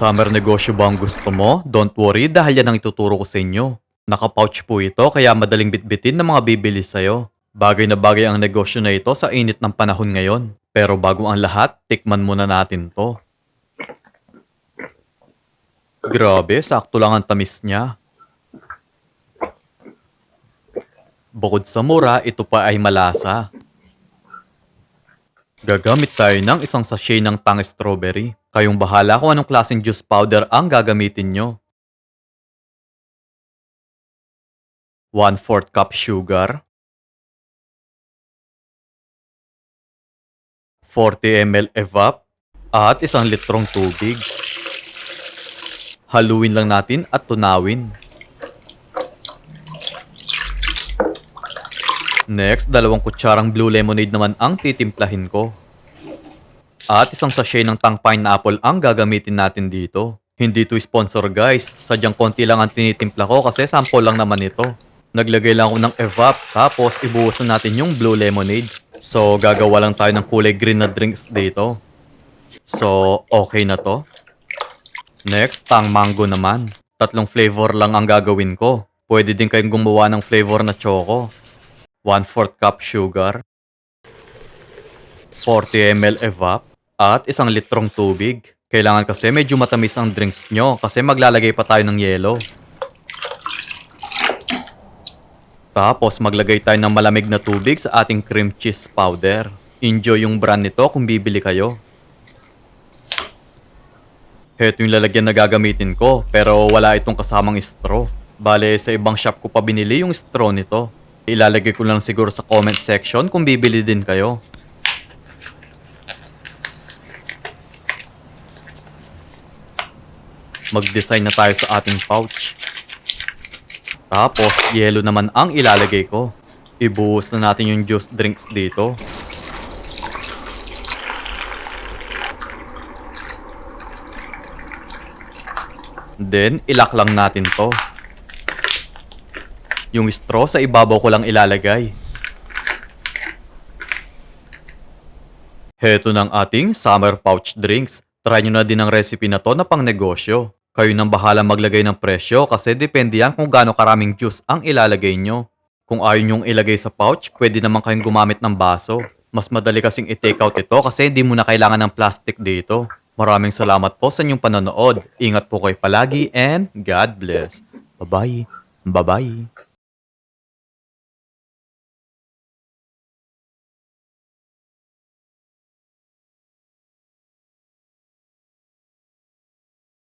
Summer negosyo ba ang gusto mo? Don't worry dahil yan ang ituturo ko sa inyo. Naka-pouch po ito kaya madaling bitbitin ng mga bibili sa'yo. Bagay na bagay ang negosyo na ito sa init ng panahon ngayon. Pero bago ang lahat, tikman muna natin to. Grabe, sakto lang ang tamis niya. Bukod sa mura, ito pa ay malasa. Gagamit tayo ng isang sachet ng tang strawberry. Kayong bahala kung anong klaseng juice powder ang gagamitin nyo. 1/4 cup sugar. 40 ml evap. At isang litrong tubig. Haluin lang natin at tunawin. Next, dalawang kutsarang blue lemonade naman ang titimplahin ko. At isang sachet ng tang pineapple ang gagamitin natin dito. Hindi to sponsor guys, sadyang konti lang ang tinitimpla ko kasi sample lang naman ito. Naglagay lang ako ng evap tapos ibuhusan natin yung blue lemonade. So gagawa lang tayo ng kulay green na drinks dito. So okay na to. Next, tang mango naman. Tatlong flavor lang ang gagawin ko. Pwede din kayong gumawa ng flavor na choco. 1/4 cup sugar, 40 ml evap, at isang litrong tubig. Kailangan kasi medyo matamis ang drinks nyo kasi maglalagay pa tayo ng yelo. Tapos maglagay tayo ng malamig na tubig sa ating cream cheese powder. Enjoy yung brand nito kung bibili kayo. Heto yung lalagyan na gagamitin ko pero wala itong kasamang straw. Bale sa ibang shop ko pa binili yung straw nito. Ilalagay ko lang siguro sa comment section kung bibili din kayo. Mag-design na tayo sa ating pouch. Tapos, yelo naman ang ilalagay ko. Ibuhos na natin yung juice drinks dito. Then, ilak lang natin to. Yung straw sa ibabaw ko lang ilalagay. Heto ng ating summer pouch drinks. Try nyo na din ang recipe na to na pang negosyo. Kayo nang bahala maglagay ng presyo kasi depende yan kung gaano karaming juice ang ilalagay nyo. Kung ayaw nyong ilagay sa pouch, pwede naman kayong gumamit ng baso. Mas madali kasing i-take out ito kasi hindi mo na kailangan ng plastic dito. Maraming salamat po sa inyong panonood. Ingat po kayo palagi and God bless. Bye-bye. Bye-bye.